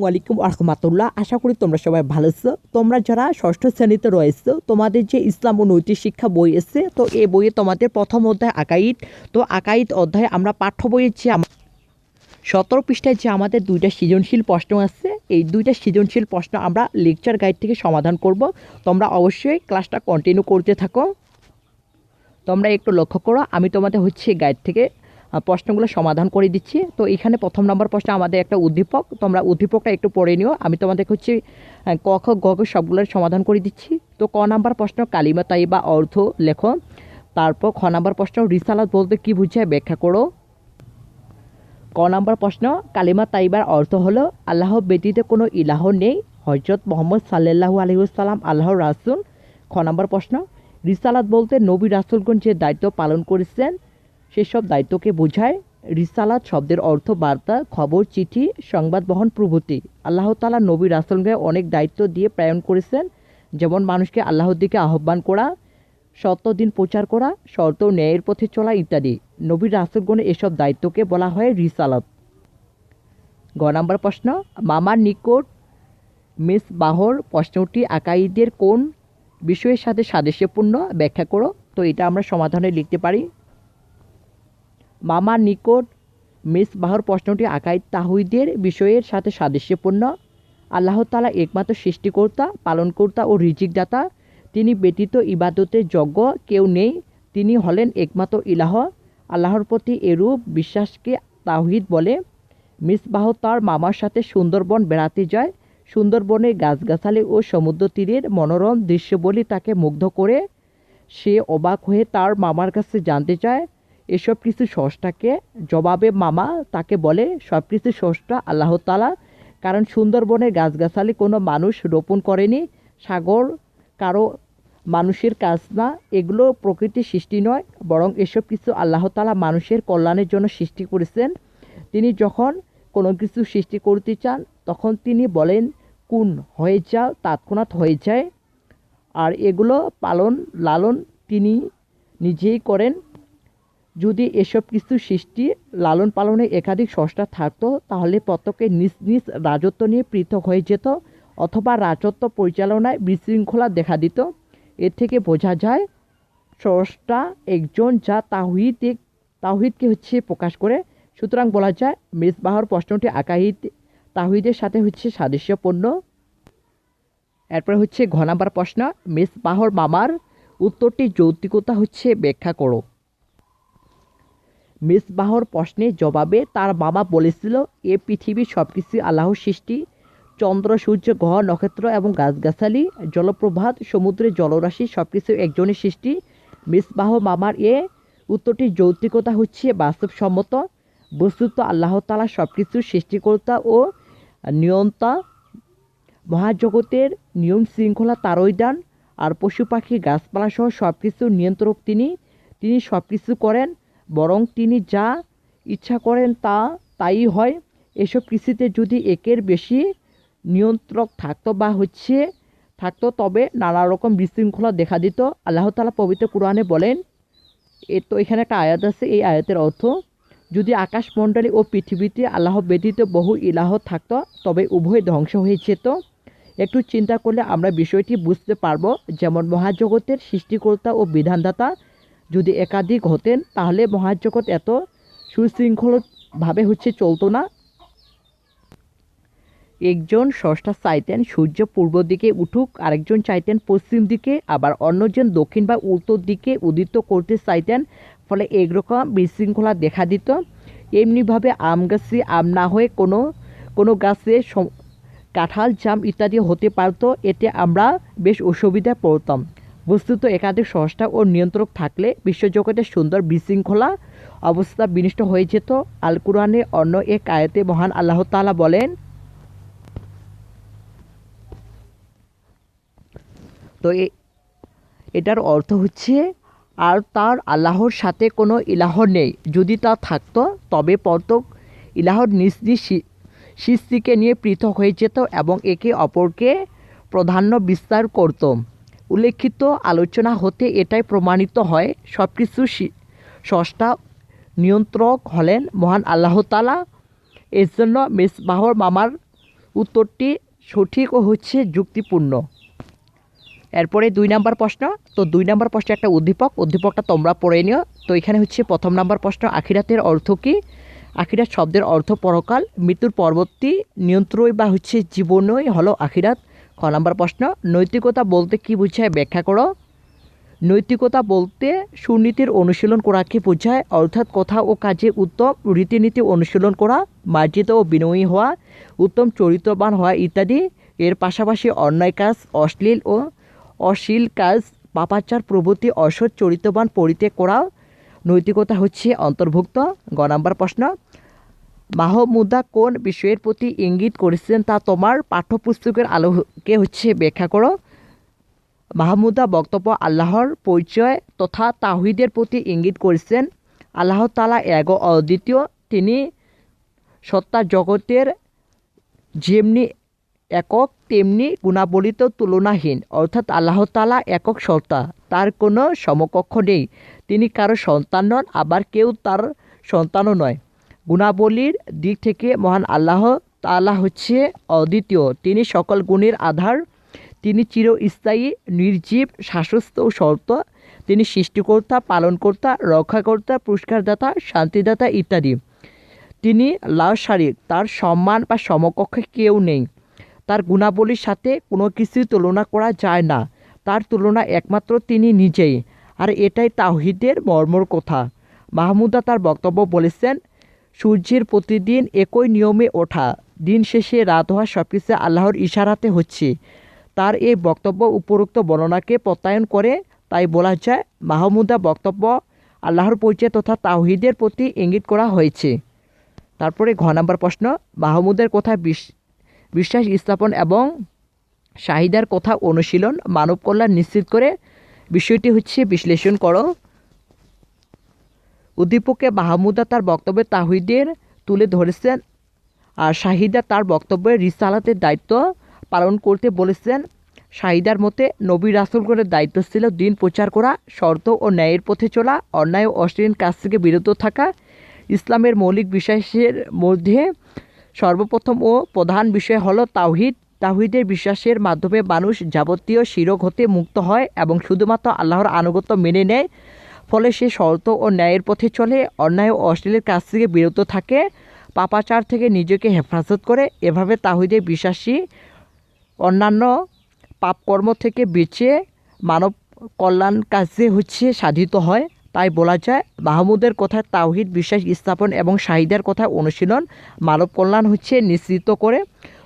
ওয়ালাইকুম আহমতুল্লাহ আশা করি তোমরা সবাই ভালো আছো। তোমরা যারা ষষ্ঠ শ্রেণীতে রয়েছো, তোমাদের যে ইসলাম ও নৈতিক শিক্ষা বই এসছে তো এই বইয়ে তোমাদের প্রথম অধ্যায় আকাইদ তো আকাইদ অধ্যায়ে আমরা পাঠ্য বইয়ের যে সতেরো পৃষ্ঠায় যে আমাদের দুইটা সৃজনশীল প্রশ্ন আছে, এই দুইটা সৃজনশীল প্রশ্ন আমরা লেকচার গাইড থেকে সমাধান করব। তোমরা অবশ্যই ক্লাসটা কন্টিনিউ করতে থাকো। তোমরা একটু লক্ষ্য করো, আমি তোমাদের হচ্ছে গাইড থেকে প্রশ্নগুলো সমাধান করে দিচ্ছি। তো এখানে প্রথম নম্বর প্রশ্ন আমাদের একটা উদ্দীপক। তোমরা উদ্দীপকটা একটু পড়ে নিও। আমি তোমাদের হচ্ছে ক, খ, গ সবগুলোর সমাধান করে দিচ্ছি। তো ক নাম্বার প্রশ্ন কালিমা তাইবা অর্থ লেখো। তারপর খ নাম্বার প্রশ্ন, রিসালাত বলতে কি বুঝায় ব্যাখ্যা করো। ক নাম্বার প্রশ্ন কালিমা তাইবার অর্থ হলো, আল্লাহ ব্যতীত কোনো ইলাহ নেই। হজরত মোহাম্মদ সাল্লাহু আলহিউসাল্লাম আল্লাহর রাসুল। খ নম্বর প্রশ্ন, রিসালাত বলতে নবী রাসুলগণ যে দায়িত্ব পালন করেছেন সেসব দায়িত্বকে বোঝায় রিসালাত শব্দের অর্থ বার্তা, খবর, চিঠি, সংবাদ বহন, প্রভৃতি। আল্লাহ তালা নবী রাসুলকে অনেক দায়িত্ব দিয়ে প্রেরণ করেছেন, যেমন মানুষকে আল্লাহর দিকে আহ্বান করা সত্য দিন প্রচার করা, শর্ত ন্যায়ের পথে চলা ইত্যাদি। নবী রাসুলগণের এসব দায়িত্বকে বলা হয় রিসালাত। গ নম্বর প্রশ্ন, মামার নিকট মিস বাহর প্রশ্নটি আকাইদের কোন বিষয়ের সাথে সাদৃশ্যপূর্ণ? ব্যাখ্যা করো। তো এটা আমরা সমাধানে লিখতে পারি। মামার নিকট মিস বাহর প্রশ্নটি আকাইদ তাহুইদের বিষয়ের সাথে সাদৃশ্যপূর্ণ। আল্লাহ তালা একমাত্র সৃষ্টিকর্তা, পালনকর্তা ও রিজিকদাতা। তিনি ব্যতীত ইবাদতের যজ্ঞ কেউ নেই। তিনি হলেন একমাত্র ইলাহ। আল্লাহর প্রতি এরূপ বিশ্বাসকে তাহিদ বলে। মিসবাহ তার মামার সাথে সুন্দরবন বেড়াতে যায়। সুন্দরবনে গাছগাছালি ও সমুদ্র তীরের মনোরম দৃশ্যবলী তাকে মুগ্ধ করে। সে অবাক হয়ে তার মামার কাছে জানতে চায় এসব কিছু ষষ্ঠাকে জবাবে মামা তাকে বলে, সব কিছু ষষ্ঠা আল্লাহ তালা কারণ সুন্দরবনের গাছগাছালি কোনো মানুষ রোপণ করেনি, সাগর কারও মানুষের কাজ না, এগুলো প্রকৃতির সৃষ্টি নয়, বরং এসব কিছু আল্লাহ তালা মানুষের কল্যাণের জন্য সৃষ্টি করেছেন। তিনি যখন কোনো কিছু সৃষ্টি করতে চান, তখন তিনি বলেন, কোন হয়ে যাও, তৎক্ষণাৎ হয়ে যায়। আর এগুলো পালন লালন তিনি নিজেই করেন। যদি এসব কিছু সৃষ্টি লালন পালনে একাধিক স্রষ্টা থাকতো, তাহলে প্রত্যেকে নিজ নিজ রাজত্ব নিয়ে পৃথক হয়ে যেত অথবা রাজত্ব পরিচালনায় বিশৃঙ্খলা দেখা দিত। এর থেকে বোঝা যায় স্রষ্টা একজন যা তাহিদ তাহিদকে হচ্ছে প্রকাশ করে। সুতরাং বলা যায়, মেজবাহর প্রশ্নটি আকাহিদ তাহিদের সাথে হচ্ছে সাদৃশ্যপূর্ণ। এরপর হচ্ছে ঘ নাম্বার প্রশ্ন, মেজবাহর মামার উত্তরটি যৌক্তিকতা হচ্ছে ব্যাখ্যা করো। মিসবাহর প্রশ্নের জবাবে তার মামা বলেছিল, এ পৃথিবীর সব কিছু আল্লাহর সৃষ্টি। চন্দ্র, সূর্য, গ্রহ, নক্ষত্র এবং গাছগাছালি, জলপ্রপাত সমুদ্রের জলরাশি সব কিছু একজনের সৃষ্টি। মিসবাহ মামার এ উত্তরটির যৌক্তিকতা হচ্ছে বাস্তবসম্মত। বস্তুত আল্লাহ তালা সব কিছু সৃষ্টিকর্তা ও নিয়ন্তা। মহাজগতের নিয়ম শৃঙ্খলা তারই দান। আর পশু পাখি গাছপালা সহ সব কিছু নিয়ন্ত্রক তিনি। তিনি সব কিছু করেন বরং তিনি যা ইচ্ছা করেন তা, তাই হয়। এসব কৃষিতে যদি একের বেশি নিয়ন্ত্রক থাকতো বা হচ্ছে থাকতো, তবে নানা রকম বিশৃঙ্খলা দেখা দিত। আল্লাহ তালা পবিত্র কোরআনে বলেন, এ তো এখানে একটা আয়াত আছে, এই আয়াতের অর্থ, যদি আকাশমণ্ডলী ও পৃথিবীতে আল্লাহ ব্যতীত বহু ইলাহ থাকতো, তবে উভয় ধ্বংস হয়ে যেত। একটু চিন্তা করলে আমরা বিষয়টি বুঝতে পারব, যেমন মহাজগতের সৃষ্টিকর্তা ও বিধানদাতা যদি একাধিক হতেন, তাহলে মহাজগৎ এত সুশৃঙ্খলভাবে হচ্ছে চলতো না। একজন ষষ্ঠা চাইতেন সূর্য পূর্ব দিকে উঠুক, আরেকজন চাইতেন পশ্চিম দিকে, আবার অন্যজন দক্ষিণ বা উত্তর দিকে উদিত করতে চাইতেন, ফলে একরকম বিশৃঙ্খলা দেখা দিত। এমনিভাবে আম গাছে আম না হয়ে কোনো কোনো গাছে কাঁঠাল, জাম ইত্যাদি হতে পারতো, এতে আমরা বেশ অসুবিধায় পড়তাম। বস্তুত একাধিক স্রষ্টা ও নিয়ন্ত্রক থাকলে বিশ্বজগতের সুন্দর বিশৃঙ্খলা অবস্থা বিনষ্ট হয়ে যেত। আল কুরআনে অন্য এক আয়াতে মহান আল্লাহ তালা বলেন, তো এটার অর্থ হচ্ছে, আর তার আল্লাহর সাথে কোনো ইলাহ নেই। যদি তা থাকতো, তবে প্রত্যেক ইলাহর নিজ নিজ সৃষ্টিকে নিয়ে পৃথক হয়ে যেত এবং একে অপরকে প্রাধান্য বিস্তার করত। উল্লেখিত আলোচনা হতে এটাই প্রমাণিত হয় সব কিছু স্রষ্টা নিয়ন্ত্রক হলেন মহান আল্লাহ তালা এর জন্য মেসবাহর মামার উত্তরটি সঠিক ও হচ্ছে যুক্তিপূর্ণ। এরপরে দুই নাম্বার প্রশ্ন, তো দুই নাম্বার প্রশ্ন একটা উদ্দীপক, উদ্দীপকটা তোমরা পড়ে নিও। তো এখানে হচ্ছে প্রথম নাম্বার প্রশ্ন, আখিরাতের অর্থ কী? আখিরাত শব্দের অর্থ পরকাল, মৃত্যুর পরবর্তী নিয়ন্ত্রণই বা হচ্ছে জীবনই হলো আখিরাত। খ নাম্বার প্রশ্ন, নৈতিকতা বলতে কি বোঝায় ব্যাখ্যা করো? নৈতিকতা বলতে সুনীতির অনুশীলন করাকে বোঝায়? অর্থাৎ কথা ও কাজে উত্তম রীতিনীতি অনুশীলন করা, মার্জিত ও বিনয়ী হওয়া, উত্তম চরিত্রবান হওয়া ইত্যাদি। এর পাশাপাশি অন্যায় কাজ, অশ্লীল ও অশ্লীল কাজ, পাপাচার প্রভৃতি অসৎ চরিত্রবান পরিত্যাগ করা। নৈতিকতা হচ্ছে অন্তর্ভুক্ত। গ নাম্বার প্রশ্ন মাহমুদা কোন বিষয়ের প্রতি ইঙ্গিত করেছেন তা তোমার পাঠ্যপুস্তকের আলোকে হচ্ছে ব্যাখ্যা করো। মাহমুদা বক্তব্য, আল্লাহর পরিচয় তথা তাহিদের প্রতি ইঙ্গিত করেছেন আল্লাহ তালা এক অদ্বিতীয়, তিনি সত্তা জগতের যেমনি একক, তেমনি গুণাবলিত তুলনাহীন, অর্থাৎ আল্লাহ তালা একক সত্তা, তার কোনো সমকক্ষ নেই। তিনি কারও সন্তান নন, আবার কেউ তার সন্তানও নয়। গুণাবলীর দিক থেকে মহান আল্লাহ তালা হচ্ছে অদ্বিতীয়। তিনি সকল গুণের আধার। তিনি চিরস্থায়ী নির্জীব শাসস্থ ও শর্ত তিনি সৃষ্টিকর্তা, পালনকর্তা, রক্ষাকর্তা, পুরস্কারদাতা, শান্তিদাতা ইত্যাদি। তিনি লাল শারীর তার সম্মান বা সমকক্ষে কেউ নেই। তার গুণাবলীর সাথে কোনো কিছুই তুলনা করা যায় না। তার তুলনা একমাত্র তিনি নিজেই। আর এটাই তাহিদের মর্মর কথা। মাহমুদা তার বক্তব্য বলেছেন সূর্যের প্রতিদিন একই নিয়মে ওঠা। দিন শেষে রাত হওয়া সব কিছু আল্লাহর ইশারাতে হচ্ছে। তার এই বক্তব্য উপরোক্ত বর্ণনাকে প্রত্যায়ন করে তাই বলা যায়, মাহমুদা বক্তব্য আল্লাহর পরিচয় তথা তাওহিদের প্রতি ইঙ্গিত করা হয়েছে। তারপরে ঘ নম্বর প্রশ্ন, মাহমুদের কথা বিশ্বাস স্থাপন এবং চাহিদার কথা অনুশীলন মানব কল্যাণ নিশ্চিত করে বিষয়টি হচ্ছে বিশ্লেষণ করো। উদ্দীপকে মাহমুদা তার বক্তব্যে তাহিদের তুলে ধরেছেন আর শাহিদা তার বক্তব্যে রিসালাতের দায়িত্ব পালন করতে বলেছেন। শাহিদার মতে, নবী রাসুলগণের দায়িত্ব ছিল দিন প্রচার করা, শর্ত ও ন্যায়ের পথে চলা, অন্যায় ও অশ্লীল কাজ থেকে বিরত থাকা। ইসলামের মৌলিক বিশ্বাসের মধ্যে সর্বপ্রথম ও প্রধান বিষয় হল তাওহিদ। তাহিদের বিশ্বাসের মাধ্যমে মানুষ যাবতীয় শিরক হতে মুক্ত হয় এবং শুধুমাত্র আল্লাহর আনুগত্য মেনে নেয়। ফলে সে শর্ত ও ন্যায়ের পথে চলে, অন্যায় ও অশ্লীলের কাছ থেকে বিরত থাকে, পাপাচার থেকে নিজেকে হেফাজত করে। এভাবে তাহিদের বিশ্বাসী অন্যান্য পাপকর্ম থেকে বেঁচে মানব কল্যাণ কাজে হচ্ছে সাধিত হয়। তাই বলা যায়, মাহমুদের কথায় তাওহিদ বিশ্বাস স্থাপন এবং শাহিদার কথা অনুশীলন মানব কল্যাণ হচ্ছে নিশ্চিত করে।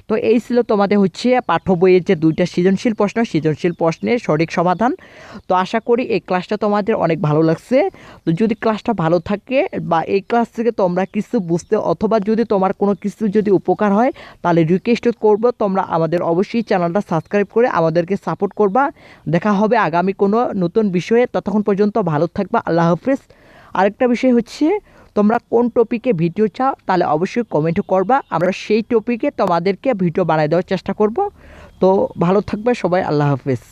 তো এই ছিল তোমাদের হচ্ছে পাঠ্য বইয়ের যে দুইটা সৃজনশীল প্রশ্ন, সৃজনশীল প্রশ্নের সঠিক সমাধান। তো আশা করি এই ক্লাসটা তোমাদের অনেক ভালো লাগছে। তো যদি ক্লাসটা ভালো থাকে বা এই ক্লাস থেকে তোমরা কিছু বুঝতে অথবা যদি তোমার কোনো কিছু যদি উপকার হয়, তাহলে রিকোয়েস্ট করব। তোমরা আমাদের অবশ্যই চ্যানেলটা সাবস্ক্রাইব করে আমাদেরকে সাপোর্ট করবা। দেখা হবে আগামী কোনো নতুন বিষয়ে। ততক্ষণ পর্যন্ত ভালো থাকবা। আল্লাহ হাফিজ। আরেকটা বিষয় হচ্ছে তোমরা কোন টপিকে ভিডিও চাও, তাহলে অবশ্যই কমেন্ট করবা। আমরা সেই টপিকে তোমাদেরকে ভিডিও বানিয়ে দেওয়ার চেষ্টা করব। তো ভালো থাকবে সবাই, আল্লাহ হাফেজ।